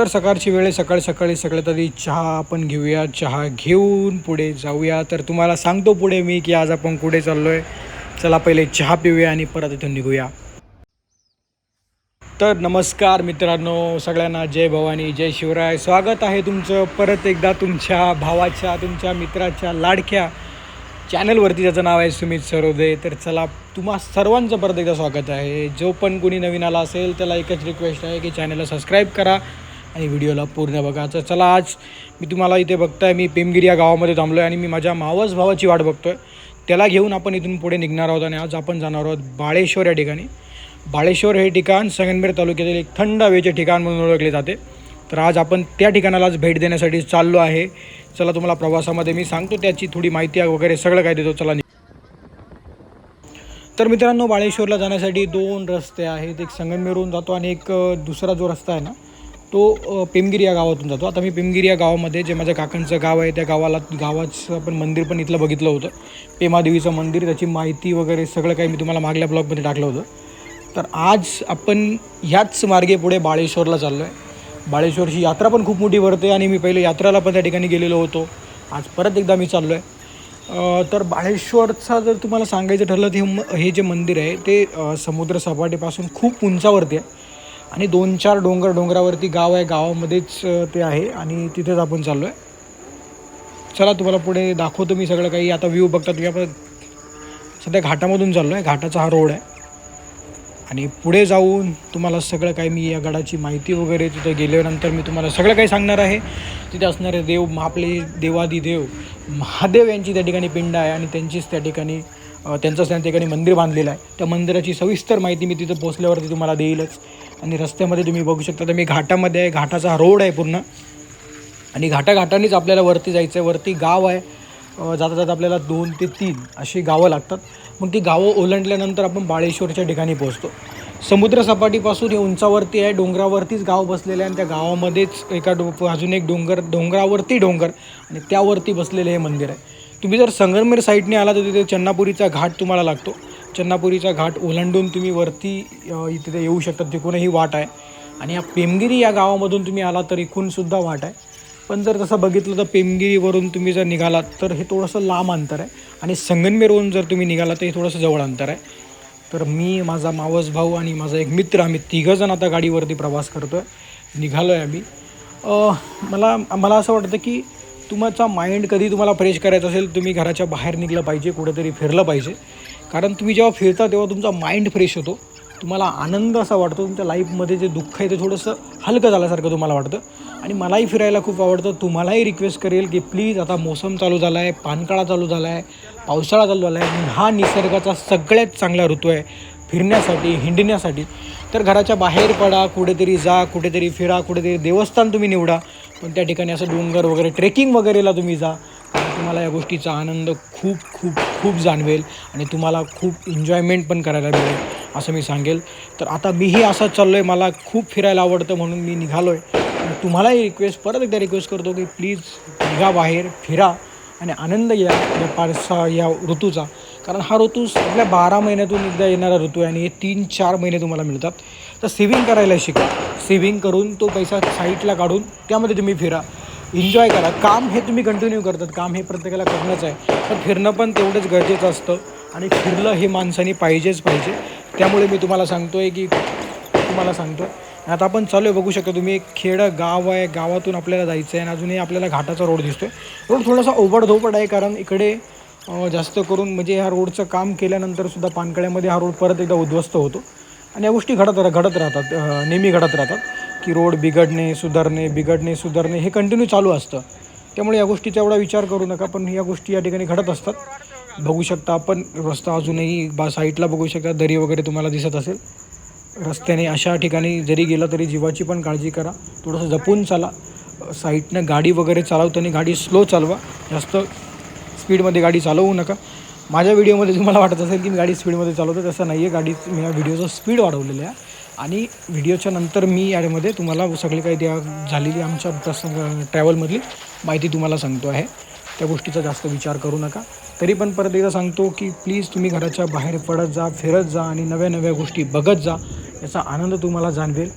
तर सकाळची वेळ आहे सकाळी सकाळी सगळ्यात आधी चहा आपण घेऊया चहा घेऊन पुढे जाऊया. तर तुम्हाला सांगतो पुढे मी की आज आपण कुठे चाललो आहे चला पहिले चहा पिऊया आणि परत इथून निघूया. तर नमस्कार मित्रांनो सगळ्यांना जय भवानी जय शिवराय. स्वागत आहे तुमचं परत एकदा तुमच्या भावाच्या तुमच्या मित्राच्या लाडक्या चॅनलवरती ज्याचं नाव आहे सुमित सरोदे. तर चला तुम्हा सर्वांचं परत एकदा स्वागत आहे. जो पण कोणी नवीन आला असेल त्याला एकच रिक्वेस्ट आहे की चॅनलला सबस्क्राईब करा. आणि व्हिडिओला पूर्ण बघा. तर चला आज मी तुम्हाला इथे बघताय मी पेमगिरी या गावामध्ये थांबलो आहे आणि मी माझ्या मावस भावाची वाट बघतोय. त्याला घेऊन आपण इथून पुढे निघणार आहोत आणि आज आपण जाणार आहोत बाळेश्वर या ठिकाणी. बाळेश्वर हे ठिकाण संगनमेर तालुक्यातील एक थंड हवेचे ठिकाण म्हणून ओळखले जाते. तर आज आपण त्या ठिकाणाला आज भेट देण्यासाठी चाललो आहे. चला तुम्हाला प्रवासामध्ये मी सांगतो त्याची थोडी माहिती वगैरे सगळं काय देतो. चला नि- तर मित्रांनो बाळेश्वरला जाण्यासाठी दोन रस्ते आहेत. एक संगनमेरहून जातो आणि एक दुसरा जो रस्ता आहे ना तो पेमगिरी या गावातून जातो. आता मी पेमगिरी या गावामध्ये जे माझ्या काकांचं गाव आहे त्या गावाला गावाचं पण मंदिर पण इथलं बघितलं होतं. पेमादेवीचं मंदिर त्याची माहिती वगैरे सगळं काही मी तुम्हाला मागल्या ब्लॉगमध्ये टाकलं होतं. तर आज आपण ह्याच मार्गे पुढे बाळेश्वरला चाललो आहे बाळेश्वरची यात्रा पण खूप मोठी भरते आणि मी पहिले यात्राला पण त्या ठिकाणी गेलेलो होतो. आज परत एकदा मी चाललो आहे तर बाळेश्वरचा जर तुम्हाला सांगायचं ठरलं तर हे म- हे जे मंदिर आहे ते समुद्रसपाटीपासून समुद्र सपाटीपासून खूप उंचावरती आहे. आणि दोन चार डोंगर डोंगरावरती गाव आहे गावामध्येच ते आहे आणि तिथेच आपण चाललो आहे चला तुम्हाला पुढे दाखवतो मी सगळं काही. आता व्ह्यू बघता तुम्ही आपण सध्या घाटामधून चाललो आहे घाटाचा हा रोड आहे. आणि पुढे जाऊन तुम्हाला सगळं काही मी या गडाची माहिती वगैरे तिथे गेल्यानंतर मी तुम्हाला सगळं काही सांगणार आहे. तिथे असणारे देव आपले देवादी देव महादेव यांची त्या ठिकाणी पिंड आहे आणि त्यांचीच त्या ठिकाणी त्यांचंच त्या ठिकाणी मंदिर बांधलेलं आहे. त्या मंदिराची सविस्तर माहिती मी तिथं पोचल्यावरती तुम्हाला देईलच. आणि रस्त्यामध्ये तुम्ही बघू शकता तर मी घाटामध्ये आहे घाटाचा रोड आहे पूर्ण. आणि घाटाघाटानेच आपल्याला वरती जायचं आहे. वरती गाव आहे. जाता जाता आपल्याला दोन ते तीन अशी गावं लागतात. मग ती गावं ओलांडल्यानंतर आपण बाळेश्वरच्या ठिकाणी पोहोचतो. समुद्रसपाटीपासून हे उंचावरती आहे. डोंगरावरतीच गाव बसलेलं आहे आणि त्या गावामध्येच एका डो अजून एक डोंगर डोंगरावरती डोंगर आणि त्यावरती बसलेलं हे मंदिर आहे. तुम्ही जर संगमनेर साईडने आला तर तिथे चन्नापुरीचा घाट तुम्हाला लागतो. चन्नापुरीचा घाट ओलांडून तुम्ही वरती इथे येऊ शकता. तिकूनही वाट आहे. आणि या पेमगिरी या गावामधून तुम्ही आला तर इकूनसुद्धा वाट आहे. पण जर तसं बघितलं तर पेमगिरीवरून तुम्ही जर निघालात तर हे थोडंसं लांब अंतर आहे. आणि संगनमेरवरून जर तुम्ही निघालात तर हे थोडंसं जवळ अंतर आहे. तर मी माझा मावस भाऊ आणि माझा एक मित्र आम्ही तिघंजण आता गाडीवरती प्रवास करतो आहे निघालो आहे आम्ही मला मला असं वाटतं की तुमचा माइंड कधी तुम्हाला फ्रेश करायचं असेल तुम्ही घराच्या बाहेर निघलं पाहिजे कुठेतरी फिरलं पाहिजे. कारण तुम्ही जेव्हा फिरता तेव्हा तुमचा माइंड फ्रेश होतो. तुम्हाला आनंद असा वाटतो तुमच्या लाईफमध्ये जे दुःख आहे ते थोडंसं हलकं झाल्यासारखं तुम्हाला वाटतं. आणि मलाही फिरायला खूप आवडतं. तुम्हालाही रिक्वेस्ट करेल की प्लीज आता मोसम चालू झाला आहे पानकाळा चालू झाला आहे पावसाळा चालू झाला आहे हा निसर्गाचा सगळ्यात चांगला ऋतू आहे फिरण्यासाठी हिंडण्यासाठी. तर घराच्या बाहेर पडा कुठेतरी जा कुठेतरी फिरा कुठेतरी देवस्थान तुम्ही निवडा. पण त्या ठिकाणी असं डोंगर वगैरे ट्रेकिंग वगैरेला तुम्ही जा. तुम्हाला या गोष्टीचा आनंद खूप खूप खूप जाणवेल आणि तुम्हाला खूप एन्जॉयमेंट पण करायला मिळेल असं मी सांगेल. तर आता मीही असं चाललो आहे मला खूप फिरायला आवडतं म्हणून मी निघालो आहे तुम्हालाही रिक्वेस्ट परत एकदा रिक्वेस्ट करतो की प्लीज निघा बाहेर फिरा आणि आनंद घ्या या पारसा या ऋतूचा. कारण हा ऋतू आपल्या बारा महिन्यातून एकदा येणारा ऋतू आहे आणि हे तीन चार महिने तुम्हाला मिळतात. तर सेविंग करायला शिका. सेव्हिंग करून तो पैसा साईटला काढून त्यामध्ये तुम्ही फिरा. एन्जॉय करा. काम हे तुम्ही कंटिन्यू करतात. काम हे प्रत्येकाला करणंच आहे. पण फिरणं पण तेवढंच गरजेचं असतं. आणि फिरलं हे माणसाने पाहिजेच पाहिजे. त्यामुळे मी तुम्हाला सांगतो आहे की तुम्हाला सांगतो आहे आता आपण चालू आहे बघू शकता तुम्ही एक खेडं गाव आहे. गावातून आपल्याला जायचं आहे आणि अजूनही आपल्याला घाटाचा रोड दिसतो आहे रोड थोडासा ओबडधोबड आहे कारण इकडे जास्त करून म्हणजे ह्या रोडचं काम केल्यानंतर सुद्धा पानकळ्यामध्ये हा रोड परत एकदा उद्ध्वस्त होतो. आणि या गोष्टी घडत घडत राहतात नेहमी घडत राहतात की रोड बिघडणे सुधारणे बिघडणे सुधारणे हे कंटिन्यू चालू असतं. त्यामुळे या गोष्टीचा एवढा विचार करू नका पण या गोष्टी या ठिकाणी घडत असतात. बघू शकता आपण रस्ता अजूनही बा साईडला बघू शकता दरी वगैरे तुम्हाला दिसत असेल. रस्त्याने अशा ठिकाणी जरी गेलं तरी जीवाची पण काळजी करा थोडंसं जपून चाला. साईडनं गाडी वगैरे चालवताना गाडी स्लो चालवा. जास्त स्पीडमध्ये गाडी चालवू नका. माझ्या व्हिडिओमध्ये तुम्हाला वाटत असेल की मी गाडी स्पीडमध्ये चालवतो तसं नाही आहे गाडी मी या व्हिडिओचं स्पीड वाढवलेलं आहे. आणि व्हिडिओच्या नंतर मी यामध्ये तुम्हाला सगळी काही त्या झालेली आमच्या प्रसंग ट्रॅव्हलमधली माहिती तुम्हाला सांगतो आहे. त्या गोष्टीचा जास्त विचार करू नका. तरी पण परत एकदा सांगतो की प्लीज तुम्ही घराच्या बाहेर पडत जा फिरत जा आणि नव्या नव्या गोष्टी बघत जा याचा आनंद तुम्हाला जाणवेल.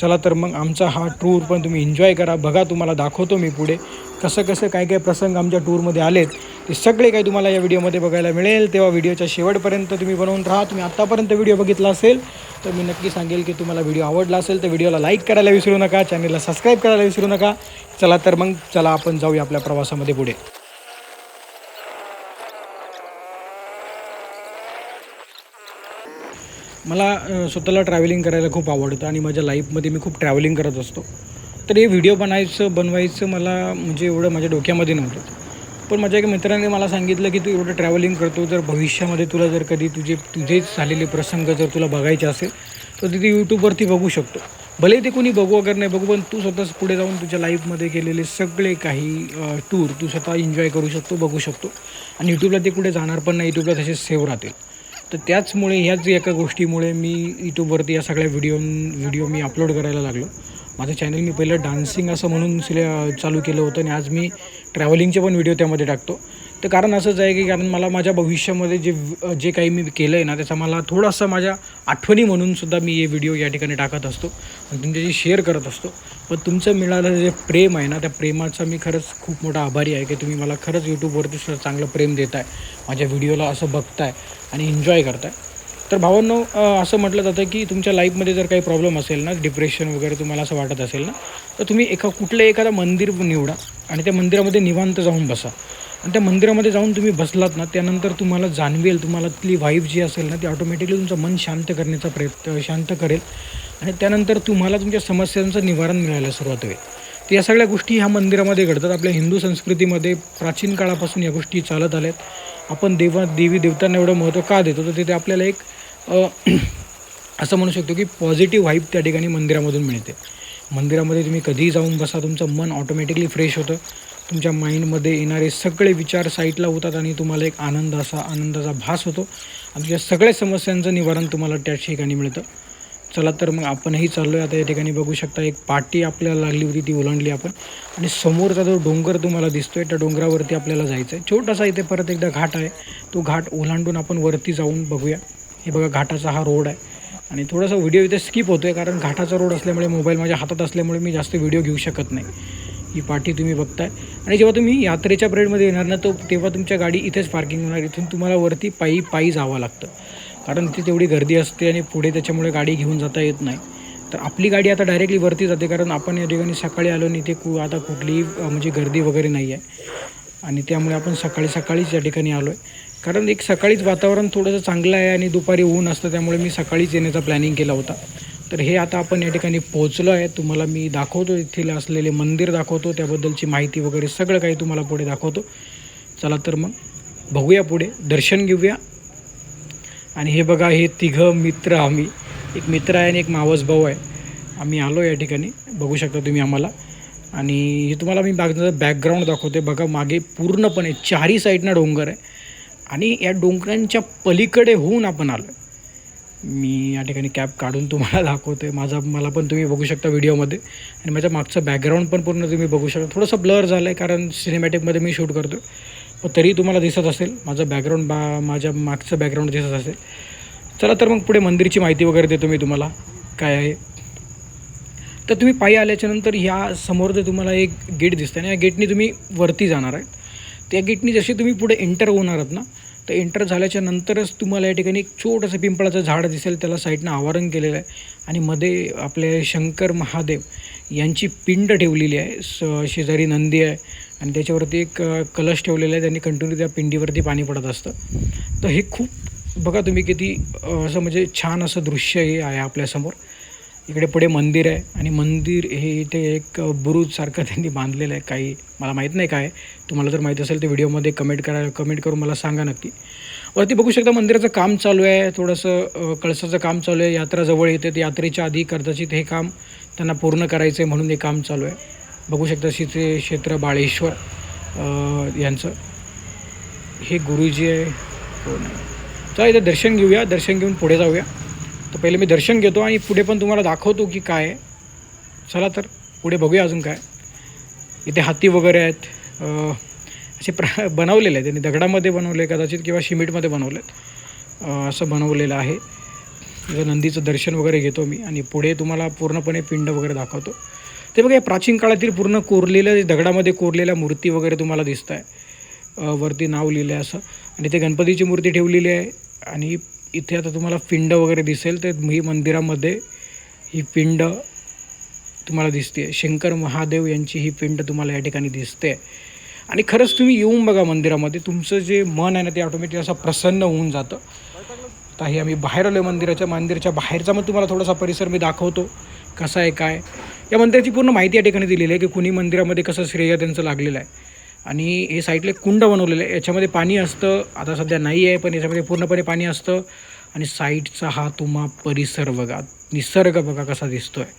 चला तर मग आमचा हा टूर पण तुम्ही एन्जॉय करा. बघा तुम्हाला दाखवतो मी पुढे. कसं कसं काय काय प्रसंग आमच्या टूरमध्ये आलेत. ते सगळे काही तुम्हाला या व्हिडिओमध्ये बघायला मिळेल. तेव्हा व्हिडिओच्या शेवटपर्यंत तुम्ही बनवून राहा. तुम्ही आत्तापर्यंत व्हिडिओ बघितला असेल तर मी नक्की सांगेल की तुम्हाला व्हिडिओ आवडला असेल तर व्हिडिओला लाईक करायला विसरू नका चॅनलला सबस्क्राईब करायला विसरू नका. चला तर मग चला आपण जाऊया आपल्या प्रवासामध्ये पुढे. मला स्वतःला ट्रॅव्हलिंग करायला खूप आवडतं आणि माझ्या लाईफमध्ये मी खूप ट्रॅव्हलिंग करत असतो. तर हे व्हिडिओ बनायचं बनवायचं मला म्हणजे एवढं माझ्या डोक्यामध्ये नव्हतं. पण माझ्या एका मित्राने मला सांगितलं की तू एवढं ट्रॅव्हलिंग करतो जर भविष्यामध्ये तुला जर कधी तुझे तुझेच झालेले प्रसंग जर तुला बघायचे असेल तर तिथे यूट्यूबवरती बघू शकतो. भले ते कोणी बघू वगैरे नाही बघू पण तू स्वतःच पुढे जाऊन तुझ्या लाईफमध्ये केलेले सगळे काही टूर तू स्वतः एन्जॉय करू शकतो बघू शकतो. आणि यूट्यूबला ते कुठे जाणार पण नाही यूट्यूबला तसे सेव्ह राहतील. तर त्याचमुळे ह्याच एका गोष्टीमुळे मी यूट्यूबवरती या सगळ्या व्हिडिओ व्हिडिओ मी अपलोड करायला लागलो. माझं चॅनल मी पहिलं डान्सिंग असं म्हणून सिले चालू केलं होतं आणि आज मी ट्रॅव्हलिंगचे पण व्हिडिओ त्यामध्ये टाकतो. तर कारण असंच आहे की कारण मला माझ्या भविष्यामध्ये जे जे काही मी केलं आहे ना त्याचा मला थोडासा माझ्या आठवणी म्हणूनसुद्धा मी हे व्हिडिओ या ठिकाणी टाकत असतो आणि तुमच्याशी शेअर करत असतो. पण तुमचं मिळालेलं जे प्रेम आहे ना त्या प्रेमाचा मी खरंच खूप मोठा आभारी आहे की तुम्ही मला खरंच यूट्यूबवरती सुद्धा चांगलं प्रेम देताय माझ्या व्हिडिओला असं बघताय आणि एन्जॉय करताय. तर भावांनो असं म्हटलं जातं की तुमच्या लाईफमध्ये जर काही प्रॉब्लेम असेल ना डिप्रेशन वगैरे तुम्हाला असं वाटत असेल ना तर तुम्ही एका कुठलं एखादा मंदिर निवडा आणि त्या मंदिरामध्ये निवांत जाऊन बसा. आणि त्या मंदिरामध्ये जाऊन तुम्ही बसलात ना त्यानंतर तुम्हाला जाणवेल तुम्हाला तिथली वाईफ जी असेल ना ती ऑटोमॅटिकली तुमचं मन शांत करण्याचा प्रयत्न शांत करेल. आणि त्यानंतर तुम्हाला तुमच्या समस्यांचं निवारण मिळायला सुरुवात होईल. तर या सगळ्या गोष्टी ह्या मंदिरामध्ये घडतात. आपल्या हिंदू संस्कृतीमध्ये प्राचीन काळापासून या गोष्टी चालत आल्या आहेत आपण देवा देवी देवतांना एवढं महत्त्व का देतो? तर तिथे आपल्याला एक असं म्हणू शकतो की पॉझिटिव्ह व्हाईब त्या ठिकाणी मंदिरामधून मिळते. मंदिरामध्ये तुम्ही कधीही जाऊन बसा तुमचं मन ऑटोमॅटिकली फ्रेश होतं. तुमच्या माइंडमध्ये येणारे सगळे विचार साईटला होतात आणि तुम्हाला एक आनंद असा आनंदाचा भास होतो. आणि तुमच्या सगळ्या समस्यांचं निवारण तुम्हाला त्या ठिकाणी मिळतं. चला तर मग आपणही चाललो आहे आता या ठिकाणी बघू शकता एक पाटी आपल्याला लागली होती ती ओलांडली आपण. आणि समोरचा जो डोंगर तुम्हाला दिसतोय त्या डोंगरावरती आपल्याला जायचं आहे छोटासा इथे परत एकदा घाट आहे. तो घाट ओलांडून आपण वरती जाऊन बघूया. हे बघा घाटाचा हा रोड आहे. आणि थोडासा व्हिडिओ इथे स्किप होतो आहे कारण घाटाचा रोड असल्यामुळे मोबाईल माझ्या हातात असल्यामुळे मी जास्त व्हिडिओ घेऊ शकत नाही. ही पाठी तुम्ही बघताय. आणि जेव्हा तुम्ही यात्रेच्या परेडमध्ये येणार ना तो तेव्हा तुमच्या गाडी इथेच पार्किंग होणार. इथून तुम्हाला वरती पायी पायी जावं लागतं. कारण तिथे तेवढी गर्दी असते आणि पुढे त्याच्यामुळे गाडी घेऊन जाता येत नाही. तर आपली गाडी आता डायरेक्टली वरती जाते कारण आपण या ठिकाणी सकाळी आलो आणि इथे कु आता कुठलीही म्हणजे गर्दी वगैरे नाही आहे. आणि त्यामुळे आपण सकाळी सकाळीच या ठिकाणी आलो आहे कारण एक सकाळीच वातावरण थोडंसं चांगलं आहे आणि दुपारी ऊन असतं त्यामुळे मी सकाळीच येण्याचा प्लॅनिंग केला होता. तर हे आता आपण या ठिकाणी पोहोचलो आहे. तुम्हाला मी दाखवतो येथील असलेले मंदिर दाखवतो त्याबद्दलची माहिती वगैरे सगळं काही तुम्हाला पुढे दाखवतो. चला तर मग बघूया पुढे दर्शन घेऊया. आणि हे बघा हे तिघं मित्र आम्ही. एक मित्र आहे आणि एक मावस भाऊ आहे. आम्ही आलो या ठिकाणी. बघू शकता तुम्ही आम्हाला. आणि हे तुम्हाला मी बागचं बॅकग्राऊंड दाखवते. बघा मागे पूर्णपणे चारही साईडनं डोंगर आहे. आणि या डोंगरांच्या पलीकडे होऊन आपण आलो आहे मी या ठिकाणी कॅप काढून तुम्हाला दाखवतो आहे माझा मला पण तुम्ही बघू शकता व्हिडिओमध्ये आणि माझ्या मागचं बॅकग्राऊंड पण पूर्ण तुम्ही बघू शकता. थोडंसं ब्लर झालं आहे कारण सिनेमॅटिकमध्ये मी शूट करतो पण तरी तुम्हाला दिसत असेल माझं बॅकग्राऊंड बा माझ्या मागचं बॅकग्राऊंड दिसत असेल. चला तर मग पुढे मंदिरची माहिती वगैरे देतो मी तुम्हाला काय आहे. तर तुम्ही पायी आल्याच्यानंतर ह्या समोर जर तुम्हाला एक गेट दिसतं ना या गेटनी तुम्ही वरती जाणार आहे. त्या गेटनी जशी तुम्ही पुढे एंटर होणार आहात ना तर एंटर झाल्याच्या नंतरच तुम्हाला या ठिकाणी एक छोटंसं पिंपळाचं झाड दिसेल त्याला साईडनं आवरण केलेलं आहे. आणि मध्ये आपले शंकर महादेव यांची पिंड ठेवलेली आहे. स शेजारी नंदी आहे. आणि त्याच्यावरती एक कलश ठेवलेला आहे. त्यांनी कंटिन्यू त्या पिंडीवरती पाणी पडत असतं. तर हे खूप बघा तुम्ही किती असं म्हणजे छान असं दृश्य हे आहे आपल्यासमोर. इकडे पुढे मंदिर आहे आणि मंदिर हे इथे एक बुरुजसारखं त्यांनी बांधलेलं आहे. काही मला माहीत नाही काय. तुम्हाला जर माहीत असेल तर व्हिडिओमध्ये कमेंट करा कमेंट करून मला सांगा नक्की. वरती बघू शकता मंदिराचं काम चालू आहे. थोडंसं कळसाचं काम चालू आहे. यात्रा जवळ येते. तर यात्रेच्या आधी कदाचित हे काम त्यांना पूर्ण करायचं आहे म्हणून हे काम चालू आहे. बघू शकता श्रीचे क्षेत्र बाळेश्वर यांचं. हे गुरुजी आहे. हो नाही चला इथे दर्शन घेऊया. दर्शन घेऊन पुढे जाऊया. तर पहिले मी दर्शन घेतो आणि पुढे पण तुम्हाला दाखवतो की काय आहे. चला तर पुढे बघूया अजून काय. इथे हाती वगैरे आहेत. असे प्र बनवलेले आहेत. त्यांनी दगडामध्ये बनवले कदाचित किंवा शिमिटमध्ये बनवले आहेत. असं बनवलेलं आहे. इथं नंदीचं दर्शन वगैरे घेतो मी आणि पुढे तुम्हाला पूर्णपणे पिंड वगैरे दाखवतो. ते बघा या प्राचीन काळातील पूर्ण कोरलेल्या दगडामध्ये कोरलेल्या मूर्ती वगैरे तुम्हाला दिसत आहे वरती नाव लिहिलं आहे असं. आणि ते गणपतीची मूर्ती ठेवलेली आहे. आणि इथे आता तुम्हाला पिंड वगैरे दिसेल तर ही मंदिरामध्ये ही पिंड तुम्हाला दिसते शंकर महादेव यांची ही पिंड तुम्हाला या ठिकाणी दिसते आणि खरंच तुम्ही येऊन बघा मंदिरामध्ये तुमचं जे मन आहे ना ते ऑटोमॅटिक असं प्रसन्न होऊन जातं. आता हे आम्ही बाहेर आलो आहे मंदिराच्या मंदिराच्या बाहेरचा मग तुम्हाला थोडासा परिसर मी दाखवतो कसा आहे काय. या मंदिराची पूर्ण माहिती या ठिकाणी दिलेली आहे की कुणी मंदिरामध्ये कसं श्रेय त्यांचं लागलेलं आहे. आणि हे साईडला कुंड बनवलेलं आहे. याच्यामध्ये पाणी असतं. आता सध्या नाही आहे पण याच्यामध्ये पूर्णपणे पाणी असतं. आणि साईडचा हा तुम्हा परिसर बघा. निसर्ग बघा कसा दिसतो आहे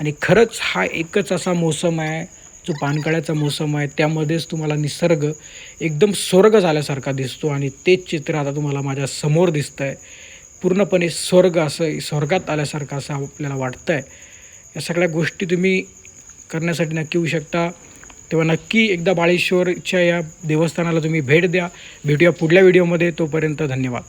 आणि खरंच हा एकच असा मोसम आहे जो पानकळ्याचा मोसम आहे. त्यामध्येच तुम्हाला निसर्ग एकदम स्वर्ग झाल्यासारखा दिसतो. आणि तेच चित्र आता तुम्हाला माझ्यासमोर दिसतं आहे पूर्णपणे स्वर्ग असं स्वर्गात आल्यासारखं असं आपल्याला वाटतं आहे या सगळ्या गोष्टी तुम्ही करण्यासाठी नक्की येऊ शकता. तेव्हा नक्की एकदा बाळेश्वरच्या या देवस्थानाला तुम्ही भेट द्या. भेटूया पुढल्या व्हिडिओमध्ये. तोपर्यंत धन्यवाद.